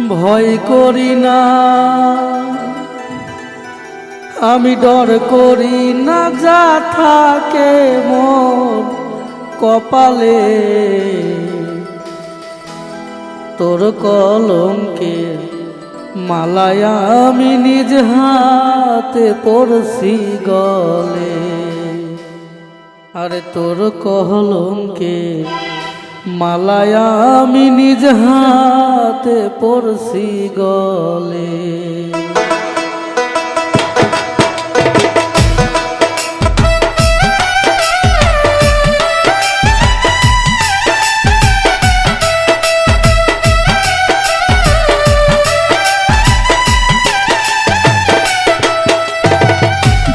ভয় করি না। আমি ডর করি না, যা থাকে মোর কপালে। তোর কলঙ্কে মালায় আমি নিজ হাতে পড়ছি গলে। আরে তোর কলঙ্কে মালায় আমি নিজ হাতে পড়ছি গলে।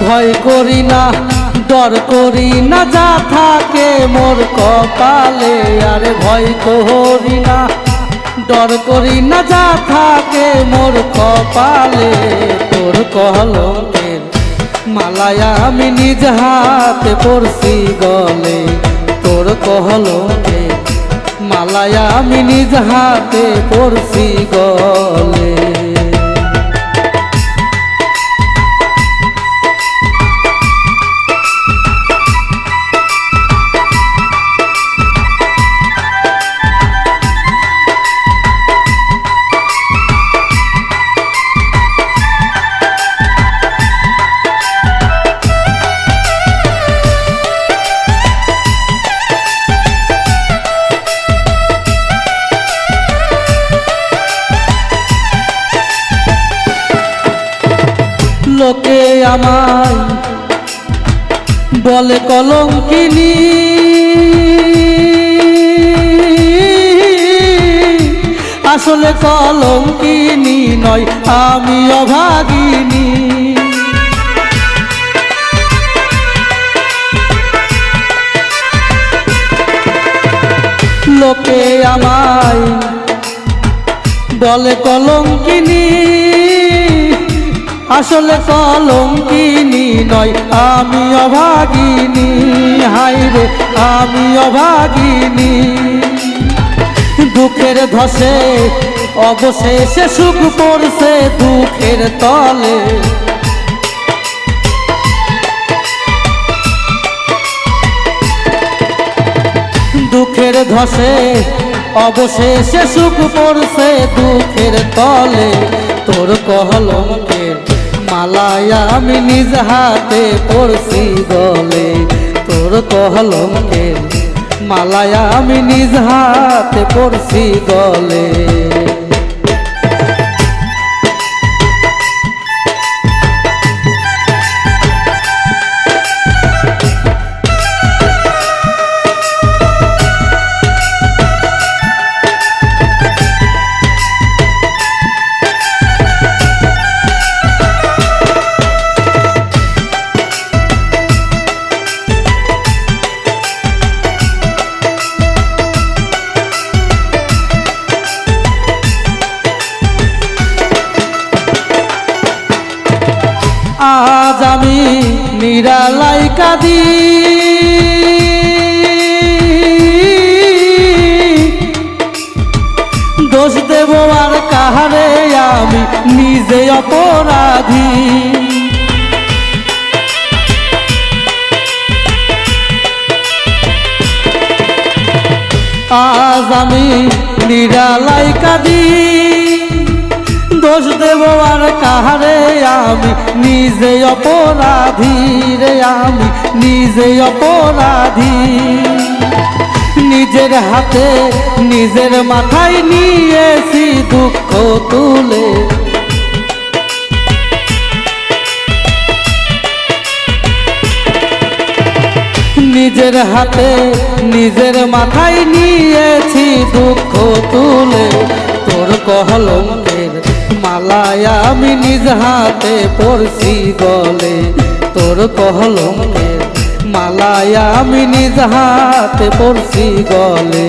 ভয় করি না ডর করি না, যা থাকে মোর কপালে, আরে ভয় করি না। ডর করি না, যা থাকে মোর কপালে, তোর কলঙ্কের মালায় আমি নিজ হাতে পড়ছি গলে। তোর কলঙ্কের মালায় আমি নিজ হাতে পড়ছি গলে। লোকে আমায় বলে কলঙ্কিনী। আসলে কলঙ্কিনী নয় আমি অভাগিনী। লোকে আমায় বলে কলঙ্কিনী। আসলে কলঙ্কিনী নয়, আমি অভাগিনী। হাইরে আমি অভাগিনী। দুঃখের ধসে, অবশেষে সুখ পড়ছে দুঃখের তলে। দুঃখের ধসে, অবশেষে সুখ পড়ছে দুঃখের তলে। তোর কহলঙ্কের মালায় আমি নিজ হাতে পড়ছি গলে। তোর কহলঙ্কের মালায় আমি নিজ হাতে পড়ছি গলে। আজ আমি নিরালাই কাঁদি দোষ দেব আর কাহারে আমি নিজে অপরাধী। আজ আমি নিরালাই কাঁদি দোষ দেব আর কাহারে আমি? নিজে অপরাধী রে আমি, নিজে অপরাধী। নিজের হাতে, নিজের মাথায় নিয়েছি দুঃখ তুলে। নিজের হাতে, নিজের মাথায় নিয়েছি দুঃখ তুলে। তোর কহলঙ্কের মালায় আমি নিজ হাতে পড়ছি গলে। তোর কহলঙ্কের মালায় আমি নিজ হাতে পড়ছি গলে।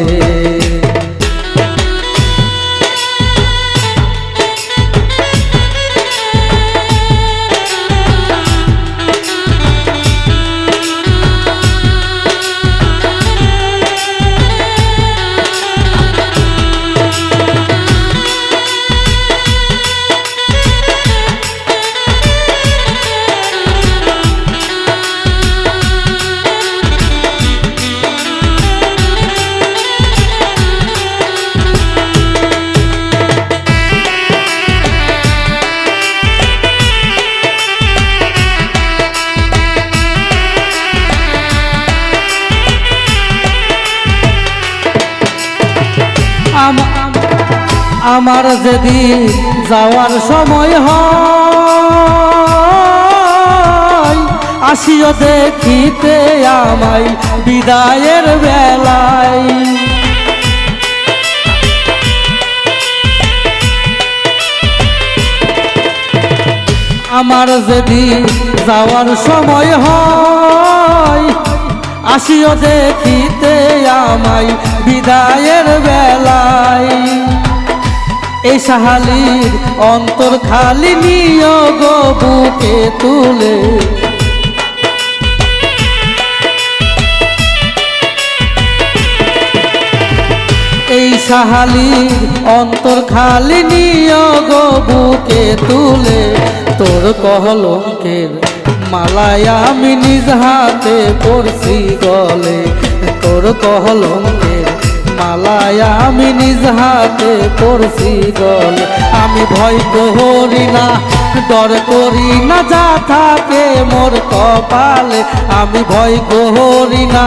আমার যেদিন যাওয়ার সময় হয়, আসিও দেখিতে আমায় বিদায়ের বেলায়। আমার যেদিন যাওয়ার সময় হয়, আসিও দেখিতে আমায় বিদায়ের বেলায়। এই সাহালির অন্তর খালি নিয়োগ বুকে তুলে। এই সাহালির অন্তর খালি নিয়োগ বুকে তুলে। তোর কহলঙ্কের মালায় আমি নিজ হাতে পড়ছি গলে। তোর কহলঙ্কের মালায় আমি নিজ হাতে পড়ছি গলে। আমি ভয় করি না, ডর করি না, যা থাকে মোর কপালে। আমি ভয় করি না,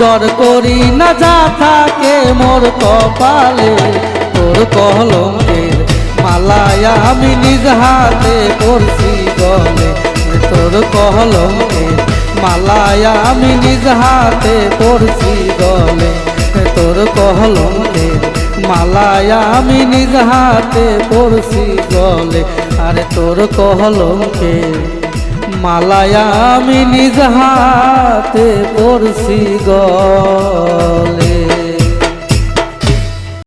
ডর করি না, যা থাকে মোর কপালে। তোর কলঙ্কের মালায় আমি নিজ হাতে পড়ছি গলে। তোর কলঙ্কের মালায় আমি নিজ হাতে পড়ছি গলে। তোর কলঙ্কের মালায় আমি নিজ হাতে পড়ছি গলে আরে তোর কলঙ্কের মালায়া আমি নিজ হাতে পড়ছি গলে